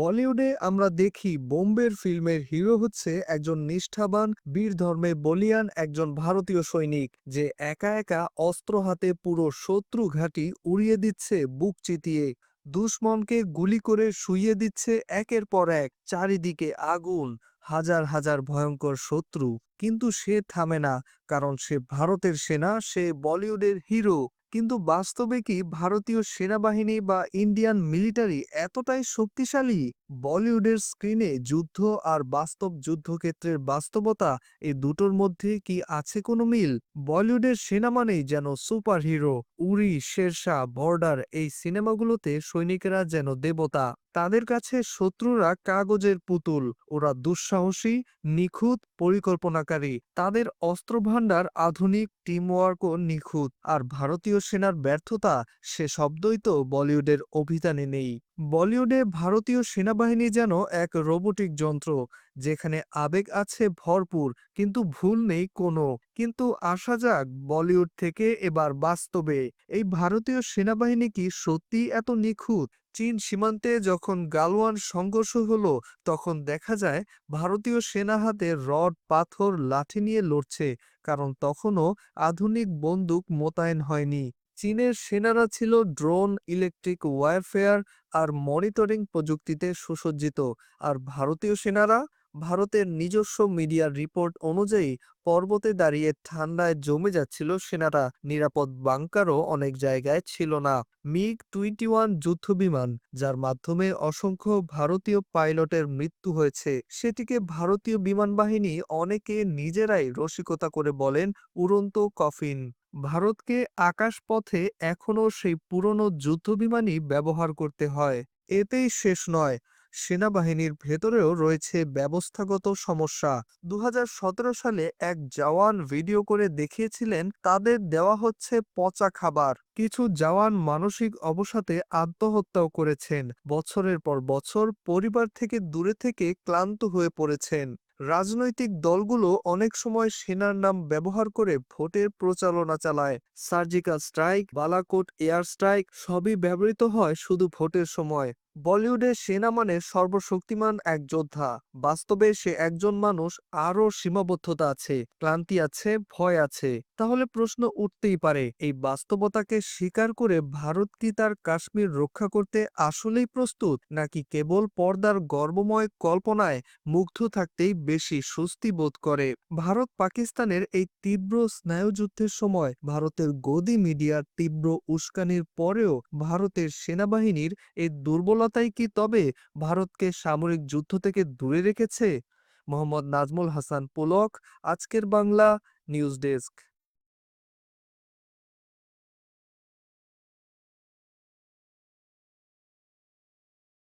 বলিউডে আমরা দেখি বোম্বের ফিল্মের হিরো হচ্ছে একজন নিষ্ঠাবান বীর ধর্মে বলিয়ান একজন ভারতীয় সৈনিক, যে একা একা অস্ত্র হাতে পুরো শত্রু ঘাঁটি উড়িয়ে দিচ্ছে বুক চিতিয়ে। দুশ্মনকে গুলি করে শুইয়ে দিচ্ছে একের পর এক, চারিদিকে আগুন, হাজার হাজার ভয়ঙ্কর শত্রু। কিন্তু সে থামে না, কারণ সে ভারতের সেনা, সে বলিউডের হিরো। কিন্তু বাস্তবে কি ভারতীয় সেনাবাহিনী বা ইন্ডিয়ান মিলিটারি এতটাই শক্তিশালী? বলিউডের স্ক্রিনে যুদ্ধ আর বাস্তব যুদ্ধক্ষেত্রের বাস্তবতা এই দুটোর মধ্যে কি আছে কোনো মিল? বলিউডের সেনা মানেই যেন super hero Uri, Shershaah Border এই সিনেমাগুলোতে সৈনিকেরা যেন দেবতা। তাদের কাছে শত্রুরা কাগজের পুতুল, ওরা দুঃসাহসী, নিখুঁত, পরিকল্পনাকারী। তাদের অস্ত্রভাণ্ডার আধুনিক টিমওয়ার্কও নিখুঁত। আর ভারতীয় সেনার ব্যর্থতা সে শব্দই তো বলিউডের অভিধানে নেই। বলিউডে ভারতীয় সেনাবাহিনী যেন এক রোবোটিক যন্ত্র, যেখানে আবেগ আছে ভরপুর, কিন্তু ভুল নেই কোনো। কিন্তু আসা যাক বলিউড থেকে এবার বাস্তবে, এই ভারতীয় সেনাবাহিনী কি সত্যি এত নিখুঁত? চীন সীমান্তে যখন গালওয়ান সংঘর্ষ হলো, তখন দেখা যায় ভারতীয় সেনা হাতে রড, পাথর, লাঠি নিয়ে লড়ছে, কারণ তখনও আধুনিক বন্দুক মোতায়েন হয়নি। চীনের সেনারা ছিল ড্রোন, ইলেকট্রিক ওয়ারফেয়ার আর মনিটরিং প্রযুক্তিতে সুসজ্জিত। আর ভারতীয় সেনারা ভারতের নিজস্ব মিডিয়ার রিপোর্ট অনুযায়ী পর্বতে দাঁড়িয়ে ঠান্ডায় জমে যাচ্ছিল সেনারা। নিরাপদ বাংকারও অনেক জায়গায় ছিল না। মিগ টোয়েন্টি ওয়ান যুদ্ধবিমান, যার মাধ্যমে অসংখ্য ভারতীয় পাইলটের মৃত্যু হয়েছে। সেটিকে ভারতীয় বিমান বাহিনী অনেকে নিজেরাই রসিকতা করে বলেন উড়ন্ত কফিন। ভারতকে আকাশপথে এখনও সেই পুরনো যুদ্ধবিমানই ব্যবহার করতে হয়। এতেই শেষ নয়। সেনাবাহিনীর ভেতরেও রয়েছে ব্যবস্থাগত সমস্যা। দু হাজার সতেরো সালে এক জওয়ান ভিডিও করে দেখিয়েছিলেন, তাদের দেওয়া হচ্ছে পচা খাবার। কিছু জওয়ান মানসিক অবসাদে আত্মহত্যাও করেছেন। বছরের পর বছর পরিবার থেকে দূরে থেকে ক্লান্ত হয়ে পড়েছেন। রাজনৈতিক দলগুলো অনেক সময় সেনার নাম ব্যবহার করে ভোটের প্রচারণা চালায়। Surgical strike, Balakot, air strike সবই ব্যবহৃত হয় শুধু ভোটের সময়। বলিউডে সেনা মানে সর্বশক্তিমান এক যোদ্ধা। বাস্তবে সে একজন মানুষ, আরও সীমাবদ্ধতা আছে, ক্লান্তি আছে, ভয় আছে। তাহলে প্রশ্ন উঠতেই পারে, এই বাস্তবতাকে স্বীকার করে ভারত কি তার কাশ্মীর রক্ষা করতে আসলেই প্রস্তুত? নাকি কেবল পর্দার গর্বময় কল্পনায় মুগ্ধ থাকতেই বেশি স্বস্তি বোধ করে? ভারত পাকিস্তানের এই তীব্র স্নায়ুযুদ্ধের সময় ভারতের গদি মিডিয়ার তীব্র উস্কানির পরেও ভারতের সেনাবাহিনীর এই দুর্বলতাই কি তবে ভারতকে সামরিক যুদ্ধ থেকে দূরে রেখেছে? মোহাম্মদ নাজমুল হাসান পোলক, আজকের বাংলা নিউজ ডেস্ক।